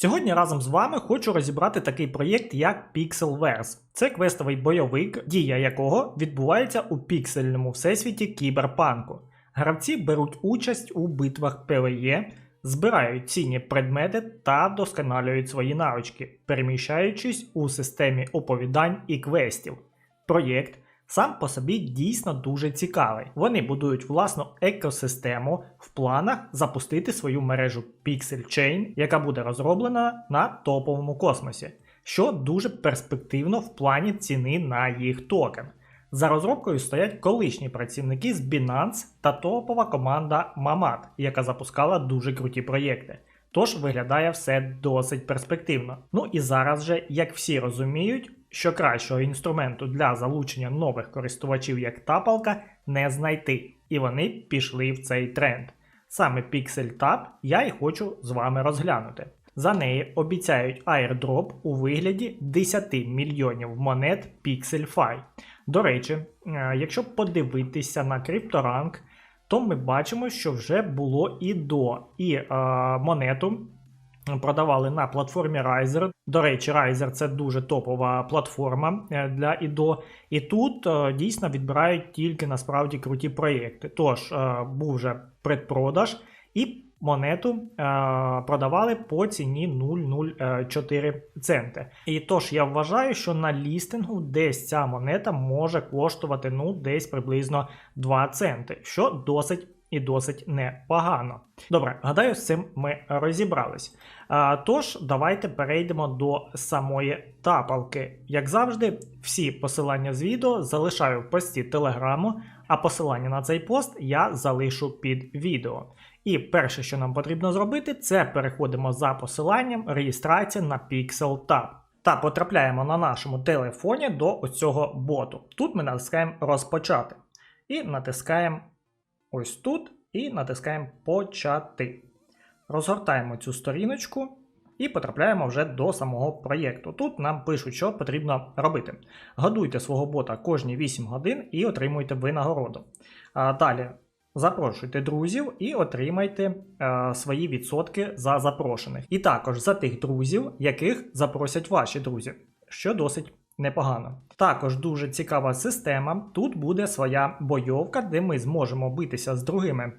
Сьогодні разом з вами хочу розібрати такий проєкт, як Pixelverse. Це квестовий бойовик, дія якого відбувається у піксельному всесвіті кіберпанку. Гравці беруть участь у битвах PvE, збирають цінні предмети та вдосконалюють свої навички, переміщаючись у системі оповідань і квестів. Проєкт сам по собі дійсно дуже цікавий. Вони будують власну екосистему в планах запустити свою мережу Pixel Chain, яка буде розроблена на топовому космосі, що дуже перспективно в плані ціни на їх токен. За розробкою стоять колишні працівники з Binance та топова команда Mamad, яка запускала дуже круті проєкти. Тож виглядає все досить перспективно. Ну і зараз же, як всі розуміють, що кращого інструменту для залучення нових користувачів як тапалка не знайти, і вони пішли в цей тренд. Саме Pixel Tap я і хочу з вами розглянути. За неї обіцяють airdrop у вигляді 10 мільйонів монет PixelFi. До речі, е, якщо подивитися на CryptoRank, то ми бачимо, що вже було і до, і е, монету продавали на платформі Riser. До речі, Riser це дуже топова платформа е, для ІДО. І тут е, дійсно відбирають тільки насправді круті проєкти. Тож е, був вже предпродаж і монету продавали по ціні 0,04 центи. І тож я вважаю, що на лістингу десь ця монета може коштувати ну десь приблизно 2 центи, що досить і досить непогано. Добре, гадаю, з цим ми розібрались. А, тож, давайте перейдемо до самої тапалки. Як завжди, всі посилання з відео залишаю в пості телеграму, а посилання на цей пост я залишу під відео. І перше, що нам потрібно зробити, це переходимо за посиланням реєстрація на Pixel Tab. Та потрапляємо на нашому телефоні до цього боту. Тут ми натискаємо розпочати. І натискаємо ось тут і натискаємо Почати. Розгортаємо цю сторіночку і потрапляємо вже до самого проєкту. Тут нам пишуть, що потрібно робити. Годуйте свого бота кожні 8 годин і отримуйте винагороду. А далі запрошуйте друзів і отримайте е, свої відсотки за запрошених. І також за тих друзів, яких запросять ваші друзі, що досить непогано. Також дуже цікава система. Тут буде своя бойовка, де ми зможемо битися з другими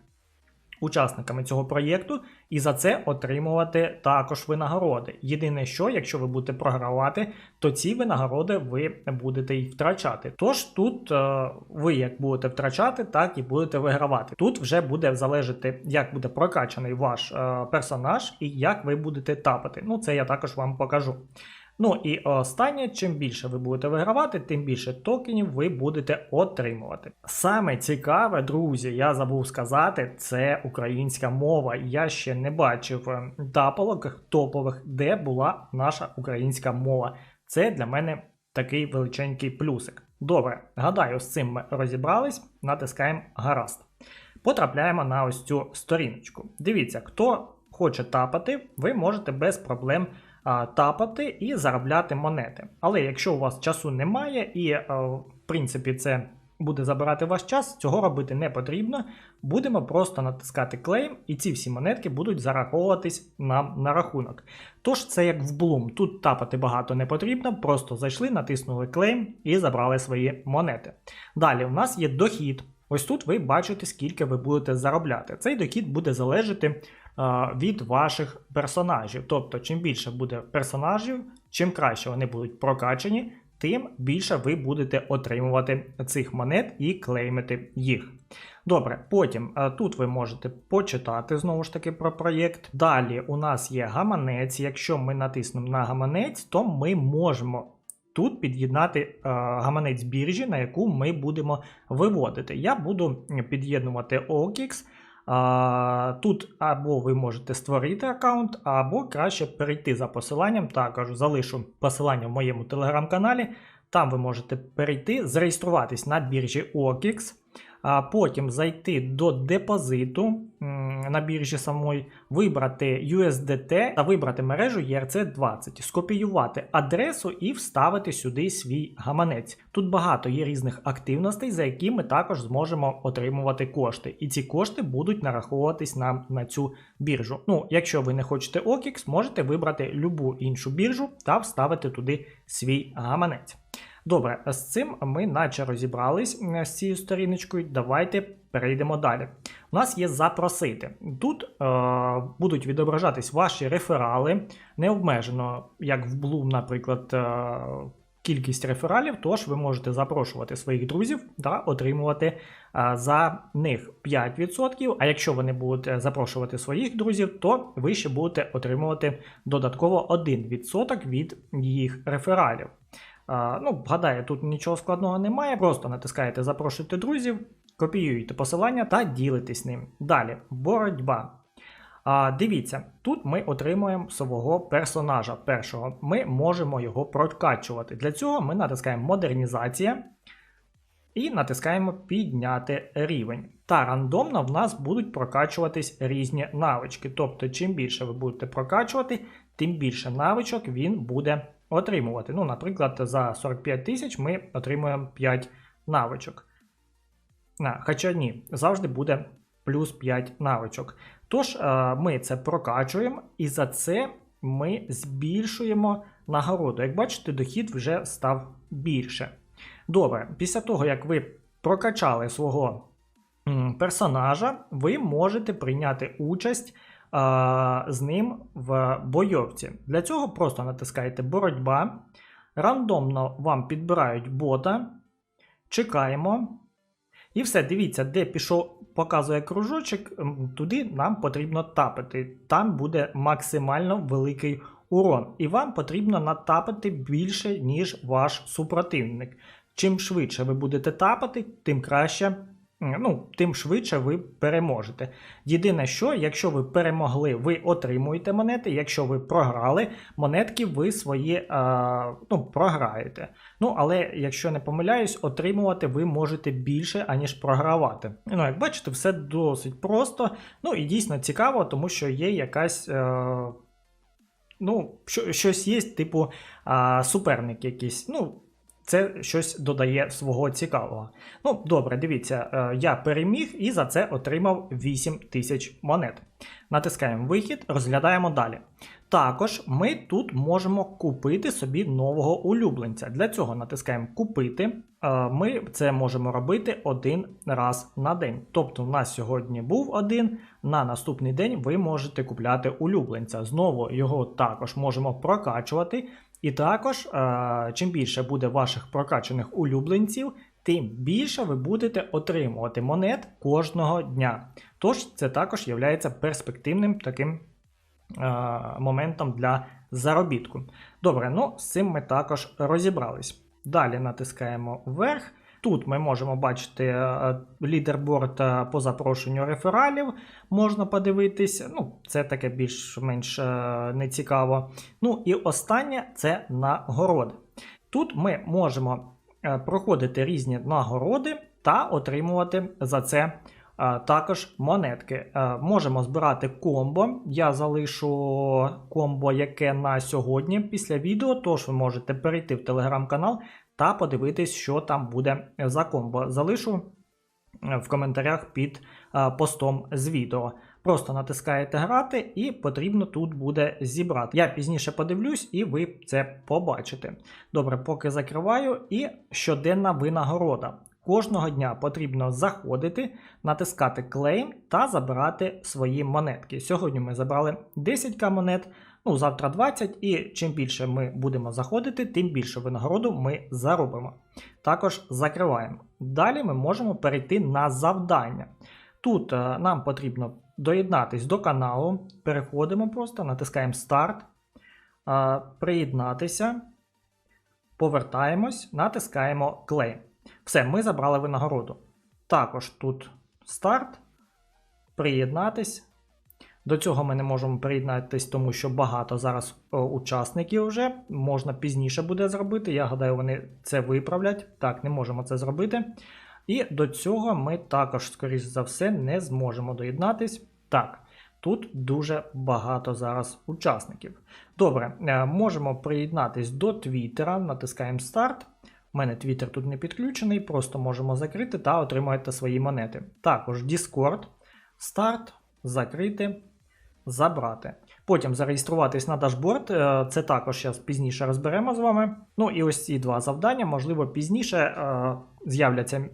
учасниками цього проєкту і за це отримувати також винагороди. Єдине, що якщо ви будете програвати, то ці винагороди ви будете їх втрачати. Тож тут е, ви як будете втрачати, так і будете вигравати. Тут вже буде залежати, як буде прокачаний ваш е, персонаж і як ви будете тапати. Ну, це я також вам покажу. Ну і останнє, чим більше ви будете вигравати, тим більше токенів ви будете отримувати. Саме цікаве, друзі, я забув сказати, це українська мова. Я ще не бачив е, тапалок топових, де була наша українська мова. Це для мене такий величенький плюсик. Добре, гадаю, з цим ми розібрались, натискаємо гаразд. Потрапляємо на ось цю сторіночку. Дивіться, хто хоче тапати, ви можете без проблем тапати і заробляти монети. Але якщо у вас часу немає, і в принципі це буде забирати ваш час, цього робити не потрібно. Будемо просто натискати клейм, і ці всі монетки будуть зараховуватись нам на рахунок. Тож це як в Bloom, тут тапати багато не потрібно, просто зайшли, натиснули клейм і забрали свої монети. Далі у нас є дохід. Ось тут ви бачите, скільки ви будете заробляти. Цей дохід буде залежати від ваших персонажів. Тобто, чим більше буде персонажів, чим краще вони будуть прокачані, тим більше ви будете отримувати цих монет і клеймити їх. Добре, потім тут ви можете почитати знову ж таки про проєкт. Далі у нас є гаманець. Якщо ми натиснемо на гаманець, то ми можемо тут під'єднати е, гаманець біржі, на яку ми будемо виводити. Я буду під'єднувати OKX. Тут або ви можете створити аккаунт, або краще перейти за посиланням. Також залишу посилання в моєму телеграм-каналі. Там ви можете перейти, зареєструватись на біржі OKX, а потім зайти до депозиту на біржі самої, вибрати USDT та вибрати мережу ERC20, скопіювати адресу і вставити сюди свій гаманець. Тут багато є різних активностей, за які ми також зможемо отримувати кошти. І ці кошти будуть нараховуватись нам на цю біржу. Ну, якщо ви не хочете OKX, можете вибрати любу іншу біржу та вставити туди свій гаманець. Добре, з цим ми наче розібрались е, з цією сторіночкою. Давайте перейдемо далі. У нас є запросити. Тут е, будуть відображатись ваші реферали, не обмежено, як в Bloom, наприклад, е, кількість рефералів, тож ви можете запрошувати своїх друзів та отримувати е, за них 5%. А якщо ви не запрошувати своїх друзів, то ви ще будете отримувати додатково 1% від їх рефералів. Ну, гадаю, тут нічого складного немає. Просто натискаєте Запрошуйте друзів, копіюєте посилання та ділитесь ним. Далі, боротьба. А, Дивіться, тут ми отримуємо свого персонажа першого. Ми можемо його прокачувати. Для цього ми натискаємо Модернізація і натискаємо Підняти рівень. Та рандомно в нас будуть прокачуватись різні навички. Тобто, чим більше ви будете прокачувати, тим більше навичок він буде отримувати. Ну, Наприклад, за 45 тисяч ми отримуємо 5 навичок. А, Хоча ні, завжди буде плюс 5 навичок. Тож, е, ми це прокачуємо, і за це ми збільшуємо нагороду. Як бачите, дохід вже став більше. Добре, після того, як ви прокачали свого персонажа, ви можете прийняти участь з ним в бойовці. Для цього просто натискаєте боротьба. Рандомно вам підбирають бота. Чекаємо. І все, дивіться, де пішов, показує кружочок, туди нам потрібно тапити. Там буде максимально великий урон. І вам потрібно натапити більше, ніж ваш супротивник. Чим швидше ви будете тапати, тим краще ну, тим швидше ви переможете. Єдине, що, якщо ви перемогли, ви отримуєте монети. Якщо ви програли, монетки ви свої а, ну, програєте. Ну, але якщо не помиляюсь, отримувати ви можете більше, аніж програвати. Ну, як бачите, все досить просто. Ну і дійсно цікаво, тому що є якась. А, е, Ну, щось є, типу а, суперник якийсь. Ну, це щось додає свого цікавого. Ну, добре, дивіться, е, я переміг і за це отримав 8 тисяч монет. Натискаємо вихід, розглядаємо далі. Також ми тут можемо купити собі нового улюбленця. Для цього натискаємо Купити. Е, ми це можемо робити один раз на день. Тобто, у нас сьогодні був один, на наступний день ви можете купляти улюбленця. Знову його також можемо прокачувати. І також, е, чим більше буде ваших прокачаних улюбленців, тим більше ви будете отримувати монет кожного дня. Тож це також є перспективним таким е, моментом для заробітку. Добре, ну з цим ми також розібрались. Далі натискаємо вверх. Тут ми можемо бачити е, лідерборд е, по запрошенню рефералів, можна подивитися. Ну, Це таке більш-менш е, нецікаво. Ну і останнє це нагороди. Тут ми можемо проходити різні нагороди та отримувати за це. Також монетки. Можемо збирати комбо. Я залишу комбо, яке на сьогодні після відео, тож ви можете перейти в телеграм-канал та подивитись, що там буде за комбо. Залишу е, в коментарях під е, постом з відео. Просто натискаєте грати, і потрібно тут буде зібрати. Я пізніше подивлюсь, і ви це побачите. Добре, поки закриваю. І щоденна винагорода. Кожного дня потрібно заходити, натискати клейм та забирати свої монетки. Сьогодні ми забрали 10к монет. Ну, завтра 20, і чим більше ми будемо заходити, тим більше винагороду ми заробимо. Також закриваємо. Далі ми можемо перейти на завдання. Тут е, нам потрібно доєднатись до каналу. Переходимо просто, натискаємо старт, е, приєднатися. повертаємось, натискаємо клейм. Все, ми забрали винагороду. Також тут старт, приєднатись. До цього ми не можемо приєднатись, тому що багато зараз учасників вже можна пізніше буде зробити. Я гадаю, вони це виправлять. Так, не можемо це зробити. І до цього ми також, скоріш за все, не зможемо доєднатись. Так, тут дуже багато зараз учасників. Добре, е, можемо приєднатись до Твіттера, натискаємо старт. У мене Twitter тут не підключений, просто можемо закрити та отримуєте свої монети. Також Discord, старт, закрити, забрати. Потім зареєструватись на дашборд, е, це також зараз пізніше розберемо з вами. Ну і ось ці два завдання, можливо, пізніше е, з'являться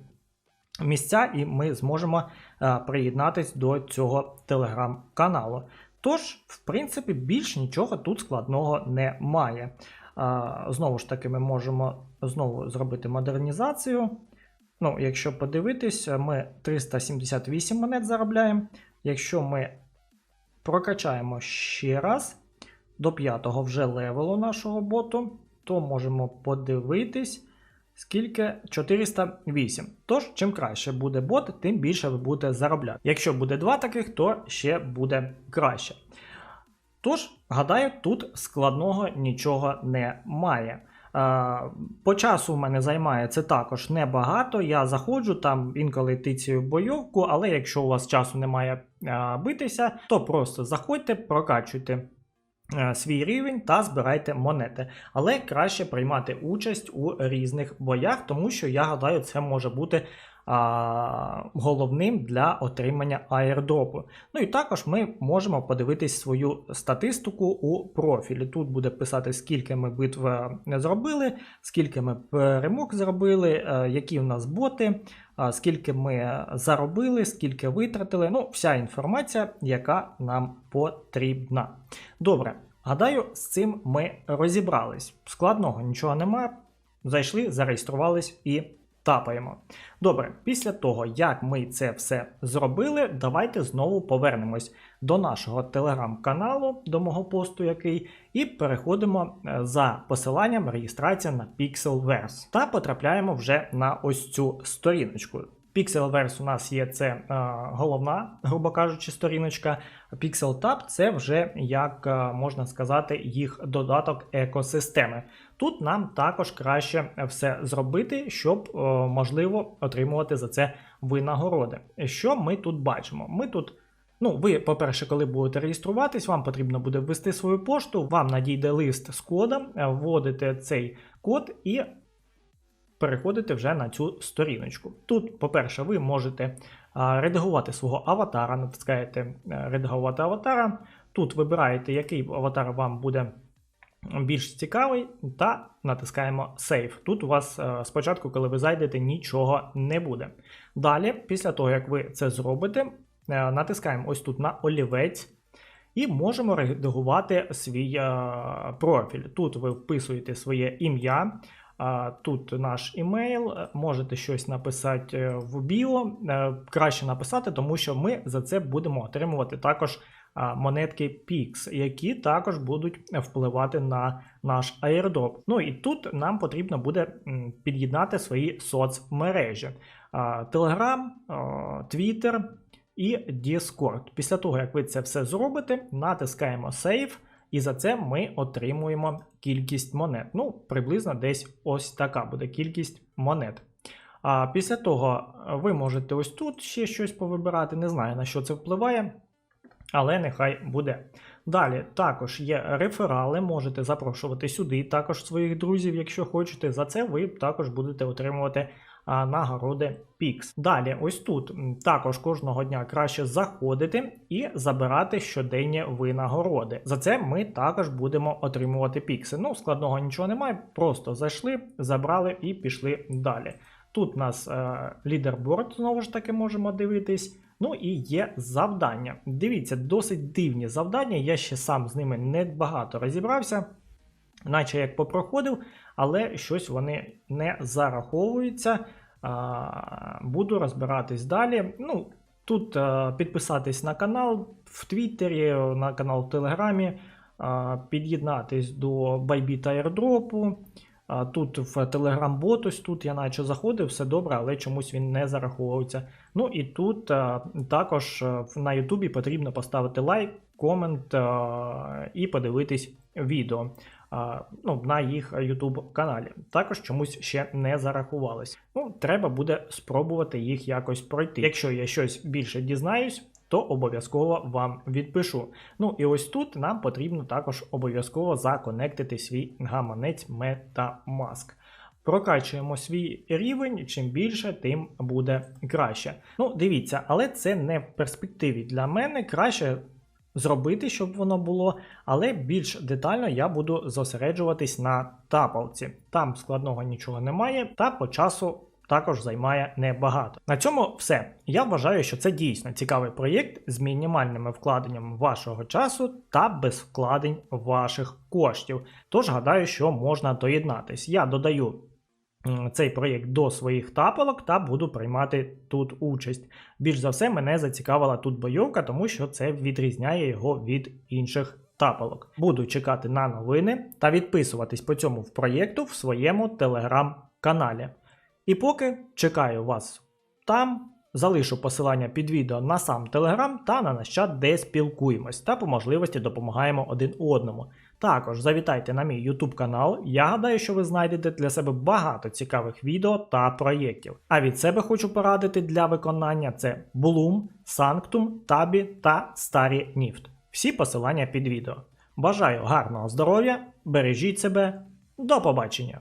місця, і ми зможемо е, приєднатись до цього телеграм-каналу. Тож, в принципі, більш нічого тут складного немає. Знову ж таки, ми можемо знову зробити модернізацію. Ну, Якщо подивитись, ми 378 монет заробляємо. Якщо ми прокачаємо ще раз до 5-го вже левелу нашого боту, то можемо подивитись, скільки 408. Тож, чим краще буде бот, тим більше ви будете заробляти. Якщо буде два таких, то ще буде краще. Тож, гадаю, тут складного нічого немає. По часу в мене займає це також небагато. Я заходжу там інколи тицію бойовку, але якщо у вас часу немає битися, то просто заходьте, прокачуйте свій рівень та збирайте монети. Але краще приймати участь у різних боях, тому що я гадаю, це може бути а, головним для отримання аірдропу. Ну і також ми можемо подивитись свою статистику у профілі. Тут буде писати, скільки ми битв е, зробили, скільки ми перемог зробили, е, які в нас боти, скільки ми заробили, скільки витратили. Ну, вся інформація, яка нам потрібна. Добре. Гадаю, з цим ми розібрались. Складного нічого немає. Зайшли, зареєструвались і тапаємо. Добре, після того, як ми це все зробили, давайте знову повернемось до нашого телеграм-каналу, до мого посту, який, і переходимо е, за посиланням реєстрація на Pixelverse та потрапляємо вже на ось цю сторіночку. Pixelverse у нас є це е, головна, грубо кажучи, сторіночка. PixelTab це вже, як е, можна сказати, їх додаток екосистеми. Тут нам також краще все зробити, щоб е, можливо отримувати за це винагороди. Що ми тут бачимо? Ми тут. Ну, ви, по-перше, коли будете реєструватись, вам потрібно буде ввести свою пошту, вам надійде лист з кодом, вводите цей код і переходите вже на цю сторіночку. Тут, по-перше, ви можете редагувати свого аватара, натискаєте е, редагувати аватара. Тут вибираєте, який аватар вам буде більш цікавий, та натискаємо Save. Тут у вас е, спочатку, коли ви зайдете, нічого не буде. Далі, після того, як ви це зробите, е, натискаємо ось тут на олівець. І можемо редагувати свій профіль. Тут ви вписуєте своє ім'я, Тут наш імейл, можете щось написати е, в біо. Е, краще написати, тому що ми за це будемо отримувати також монетки PIX, які також будуть впливати на наш airdrop. Ну і тут нам потрібно буде під'єднати свої соцмережі: Telegram, Twitter і Discord. Після того, як ви це все зробите, натискаємо Save. І за це ми отримуємо кількість монет. Ну, приблизно десь ось така буде кількість монет. А після того ви можете ось тут ще щось повибирати. Не знаю, на що це впливає, але нехай буде. Далі також є реферали, можете запрошувати сюди також своїх друзів, якщо хочете. За це ви також будете отримувати нагороди Pix. Далі, ось тут також кожного дня краще заходити і забирати щоденні винагороди. За це ми також будемо отримувати пікси. Ну, складного нічого немає, просто зайшли, забрали і пішли далі. Тут у нас е, лідерборд, знову ж таки, можемо дивитись. Ну і є завдання. Дивіться, досить дивні завдання. Я ще сам з ними не багато розібрався, наче як попроходив, але щось вони не зараховуються. Буду розбиратись далі. Ну, Тут підписатись на канал в Твіттері, на канал в Телеграмі, під'єднатись до Bybit airdrop, тут в Telegram-бот, ось тут я наче заходив, все добре, але чомусь він не зараховується. Ну і тут також на Ютубі потрібно поставити лайк, комент і подивитись відео ну, на їх YouTube каналі. Також чомусь ще не зарахувалось. Ну, треба буде спробувати їх якось пройти. Якщо я щось більше дізнаюсь, то обов'язково вам відпишу. Ну і ось тут нам потрібно також обов'язково законектити свій гаманець MetaMask. Прокачуємо свій рівень, чим більше, тим буде краще. Ну, дивіться, але це не в перспективі для мене. Краще зробити, щоб воно було, але більш детально я буду зосереджуватись на тапалці. Там складного нічого немає, та по часу також займає небагато. На цьому все. Я вважаю, що це дійсно цікавий проєкт з мінімальними вкладеннями вашого часу та без вкладень ваших коштів. Тож гадаю, що можна доєднатись. Я додаю цей проєкт до своїх тапалок та буду приймати тут участь. Більш за все, мене зацікавила тут бойовка, тому що це відрізняє його від інших тапалок. Буду чекати на новини та відписуватись по цьому в проєкту в своєму телеграм-каналі. І поки чекаю вас там. Залишу посилання під відео на сам Телеграм та на наш чат, де спілкуємось та по можливості допомагаємо один одному. Також завітайте на мій YouTube канал. Я гадаю, що ви знайдете для себе багато цікавих відео та проєктів. А від себе хочу порадити для виконання це Bloom, Sanctum, Tabі та Старі Ніфт. Всі посилання під відео. Бажаю гарного здоров'я, бережіть себе, до побачення!